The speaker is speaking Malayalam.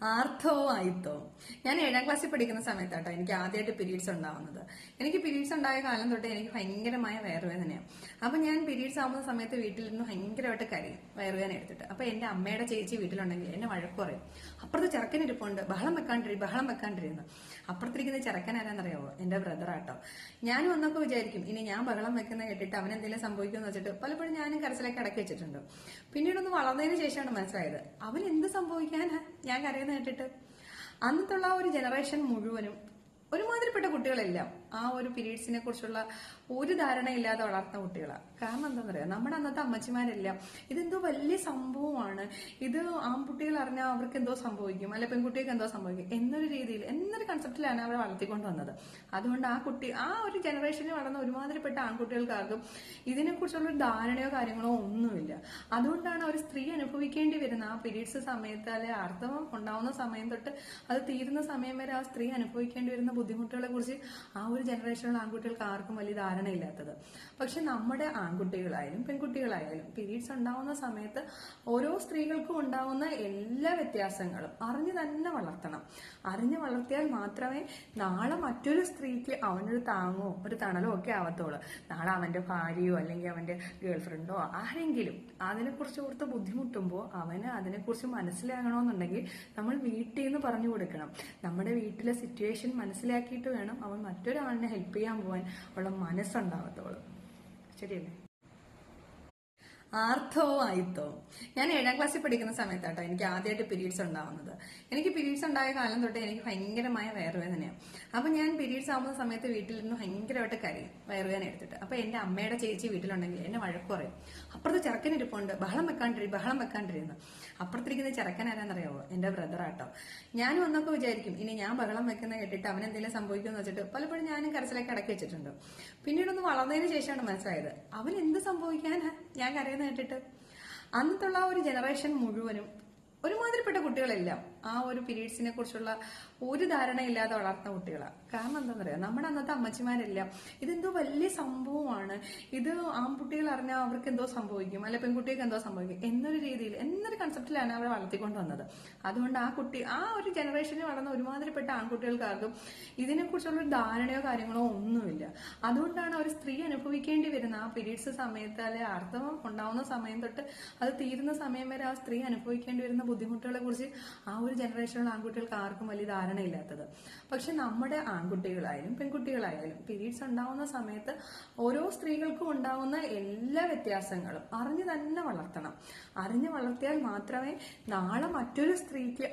ആർത്തവോ ആയിത്തോ ഞാൻ ഏഴാം ക്ലാസ്സിൽ പഠിക്കുന്ന സമയത്താട്ടോ എനിക്ക് ആദ്യമായിട്ട് പീരീഡ്സ് ഉണ്ടാവുന്നത്. എനിക്ക് പീരീഡ്സ് ഉണ്ടായ കാലം തൊട്ട് എനിക്ക് ഭയങ്കരമായ വയറുവേദനയാണ് അപ്പൊ ഞാൻ പീരീഡ്സ് ആവുന്ന സമയത്ത് വീട്ടിലിരുന്ന് ഭയങ്കരമായിട്ട് കരയും വയറുവേദന എടുത്തിട്ട്. അപ്പൊ എന്റെ അമ്മയുടെ ചേച്ചി വീട്ടിലുണ്ടെങ്കിൽ എന്നെ വഴക്ക് പറയും. അപ്പുറത്ത് ചെറുക്കനിരിപ്പുണ്ട് ബഹളം വെക്കാണ്ടിരി ബഹളം വെക്കാണ്ടിരുന്നു അപ്പുറത്തിരിക്കുന്ന ചെറുക്കൻ ആരാന്നറിയാവോ? എന്റെ ബ്രദർ ആട്ടോ. വന്നൊക്കെ വിചാരിക്കും ഇനി ഞാൻ ബഹളം വെക്കുന്ന കേട്ടിട്ട് അവൻ എന്തെങ്കിലും സംഭവിക്കുമെന്ന് വെച്ചിട്ട് പലപ്പോഴും ഞാനും കരച്ചിലൊക്കെ അടക്കി വെച്ചിട്ടുണ്ട്. പിന്നീടൊന്ന് വളർന്നതിന് ശേഷമാണ് മനസ്സിലായത്. അവൻ എന്ത് സംഭവിക്കാനാ? ഞാൻ കരയുന്ന കേട്ടിട്ട്? അന്നത്തുള്ള ഒരു ജനറേഷൻ മുഴുവനും ഒരുമാതിരിപ്പെട്ട കുട്ടികളെല്ലാം ആ ഒരു പീരീഡ്സിനെ കുറിച്ചുള്ള ഒരു ധാരണയില്ലാതെ വളർത്തുന്ന കുട്ടികളാണ് കാരണം എന്താണെന്ന് പറയാം നമ്മുടെ അന്നത്തെ അമ്മച്ചിമാരെല്ലാം ഇതെന്തോ വലിയ സംഭവമാണ്. ഇത് ആൺകുട്ടികൾ അറിഞ്ഞാൽ അവർക്ക് എന്തോ സംഭവിക്കും അല്ലെ പെൺകുട്ടികൾക്ക് എന്തോ സംഭവിക്കും എന്നൊരു രീതിയിൽ എന്നൊരു കൺസെപ്റ്റിലാണ് അവരെ വളർത്തിക്കൊണ്ട് വന്നത്. അതുകൊണ്ട് ആ കുട്ടി ആ ഒരു ജനറേഷനിൽ വളർന്ന ഒരുമാതിരിപ്പെട്ട ആൺകുട്ടികൾക്കാർക്കും ഇതിനെക്കുറിച്ചുള്ള ഒരു ധാരണയോ കാര്യങ്ങളോ ഒന്നുമില്ല. അതുകൊണ്ടാണ് ഒരു സ്ത്രീ അനുഭവിക്കേണ്ടി വരുന്ന ആ പീരീഡ്സ് സമയത്ത് അല്ലെ അർത്ഥം ഉണ്ടാവുന്ന സമയം തൊട്ട് അത് തീരുന്ന സമയം വരെ ആ സ്ത്രീ അനുഭവിക്കേണ്ടി വരുന്ന ബുദ്ധിമുട്ടുകളെ കുറിച്ച് ആ ഒരു ജനറേഷനിലുള്ള ആൺകുട്ടികൾക്ക് ആർക്കും വലിയ ധാരണയില്ലാത്തത്. പക്ഷെ നമ്മുടെ ആൺകുട്ടികളായാലും പെൺകുട്ടികളായാലും പീരീഡ്സ് ഉണ്ടാവുന്ന സമയത്ത് ഓരോ സ്ത്രീകൾക്കും ഉണ്ടാവുന്ന എല്ലാ വ്യത്യാസങ്ങളും അറിഞ്ഞു തന്നെ വളർത്തണം. അറിഞ്ഞു വളർത്തിയാൽ മാത്രമേ നാളെ മറ്റൊരു സ്ത്രീക്ക് അവനൊരു താങ്ങോ ഒരു തണലോ ഒക്കെ ആവത്തുള്ളൂ. നാളെ അവന്റെ ഭാര്യയോ അല്ലെങ്കിൽ അവന്റെ ഗേൾഫ്രണ്ടോ ആരെങ്കിലും അതിനെക്കുറിച്ച് ഓർത്ത് ബുദ്ധിമുട്ടുമ്പോൾ അവന് അതിനെക്കുറിച്ച് മനസ്സിലാകണമെന്നുണ്ടെങ്കിൽ നമ്മൾ വീട്ടിൽ നിന്ന് പറഞ്ഞു കൊടുക്കണം. നമ്മുടെ വീട്ടിലെ സിറ്റുവേഷൻ മനസ്സിലാക്കിയിട്ട് വേണം അവൻ മറ്റൊരാളിനെ ഹെൽപ്പ് ചെയ്യാൻ പോകാൻ ഉള്ള മനസ്സുണ്ടാവത്തുള്ളൂ. ശരിയല്ലേ? ആർത്തവോ ആയിത്തോ ഞാൻ ഏഴാം ക്ലാസ്സിൽ പഠിക്കുന്ന സമയത്താട്ടോ എനിക്ക് ആദ്യമായിട്ട് പീരീഡ്സ് ഉണ്ടാവുന്നത്. എനിക്ക് പീരീഡ്സ് ഉണ്ടായ കാലം തൊട്ട് എനിക്ക് ഭയങ്കരമായ വയറുവേദനയാണ് അപ്പൊ ഞാൻ പീരീഡ്സ് ആവുന്ന സമയത്ത് വീട്ടിലിരുന്ന് ഭയങ്കരമായിട്ട് കരയും വയറുവേദന എടുത്തിട്ട്. അപ്പൊ എന്റെ അമ്മയുടെ ചേച്ചി വീട്ടിലുണ്ടെങ്കിൽ എന്നെ വഴക്ക് പറയും. അപ്പുറത്ത് ചെറുക്കനിരിപ്പുണ്ട് ബഹളം വെക്കാണ്ടിരി ബഹളം വെക്കാണ്ടിരുന്നു അപ്പുറത്തിരിക്കുന്ന ചെറുക്കൻ ആരാന്നറിയാവോ? എന്റെ ബ്രദറാട്ടോ ഞാൻ വന്നൊക്കെ വിചാരിക്കും ഇനി ഞാൻ ബഹളം വെക്കുന്ന കേട്ടിട്ട് അവൻ എന്തെങ്കിലും സംഭവിക്കുമെന്ന് വെച്ചിട്ട് പലപ്പോഴും ഞാനും കരച്ചിലേക്ക് അടക്കി വെച്ചിട്ടുണ്ട്. പിന്നീടൊന്ന് വളർന്നതിന് ശേഷമാണ് മനസ്സിലായത്. അവൻ എന്ത് സംഭവിക്കാനാ? ഞാൻ കേട്ടിട്ട് അന്നത്തുള്ള ഒരു ജനറേഷൻ മുഴുവനും ഒരുമാതിരിപ്പെട്ട കുട്ടികളെല്ലാം. ആ ഒരു പീരീഡ്സിനെ കുറിച്ചുള്ള ഒരു ധാരണയില്ലാതെ വളർത്തുന്ന കുട്ടികളാണ് കാരണം എന്താണെന്ന് പറയുക നമ്മുടെ അന്നത്തെ അമ്മച്ചിമാരെല്ലാം ഇതെന്തോ വലിയ സംഭവമാണ്. ഇത് ആൺകുട്ടികൾ അറിഞ്ഞാൽ അവർക്ക് എന്തോ സംഭവിക്കും അല്ലെ പെൺകുട്ടികൾക്ക് എന്തോ സംഭവിക്കും എന്നൊരു രീതിയിൽ എന്നൊരു കൺസെപ്റ്റിലാണ് അവരെ വളർത്തിക്കൊണ്ട് വന്നത്. അതുകൊണ്ട് ആ കുട്ടി ആ ഒരു ജനറേഷനിൽ വളർന്ന ഒരുമാതിരിപ്പെട്ട ആൺകുട്ടികൾക്കാർക്കും ഇതിനെക്കുറിച്ചുള്ള ഒരു ധാരണയോ കാര്യങ്ങളോ ഒന്നുമില്ല. അതുകൊണ്ടാണ് ഒരു സ്ത്രീ അനുഭവിക്കേണ്ടി വരുന്ന ആ പീരീഡ്സ് സമയത്ത് അല്ലെ അർത്ഥം ഉണ്ടാവുന്ന സമയം തൊട്ട് അത് തീരുന്ന സമയം വരെ ആ സ്ത്രീ അനുഭവിക്കേണ്ടി വരുന്ന ബുദ്ധിമുട്ടുകളെ കുറിച്ച് ആ ഒരു ജനറേഷനിലുള്ള ആൺകുട്ടികൾക്ക് ആർക്കും വലിയ ധാരണയില്ലാത്തത്. പക്ഷെ നമ്മുടെ ആൺകുട്ടികളായാലും പെൺകുട്ടികളായാലും പീരീഡ്സ് ഉണ്ടാവുന്ന സമയത്ത് ഓരോ സ്ത്രീകൾക്കും ഉണ്ടാവുന്ന എല്ലാ വ്യത്യാസങ്ങളും അറിഞ്ഞു തന്നെ വളർത്തണം. അറിഞ്ഞു വളർത്തിയാൽ മാത്രമേ നാളെ മറ്റൊരു സ്ത്രീക്ക്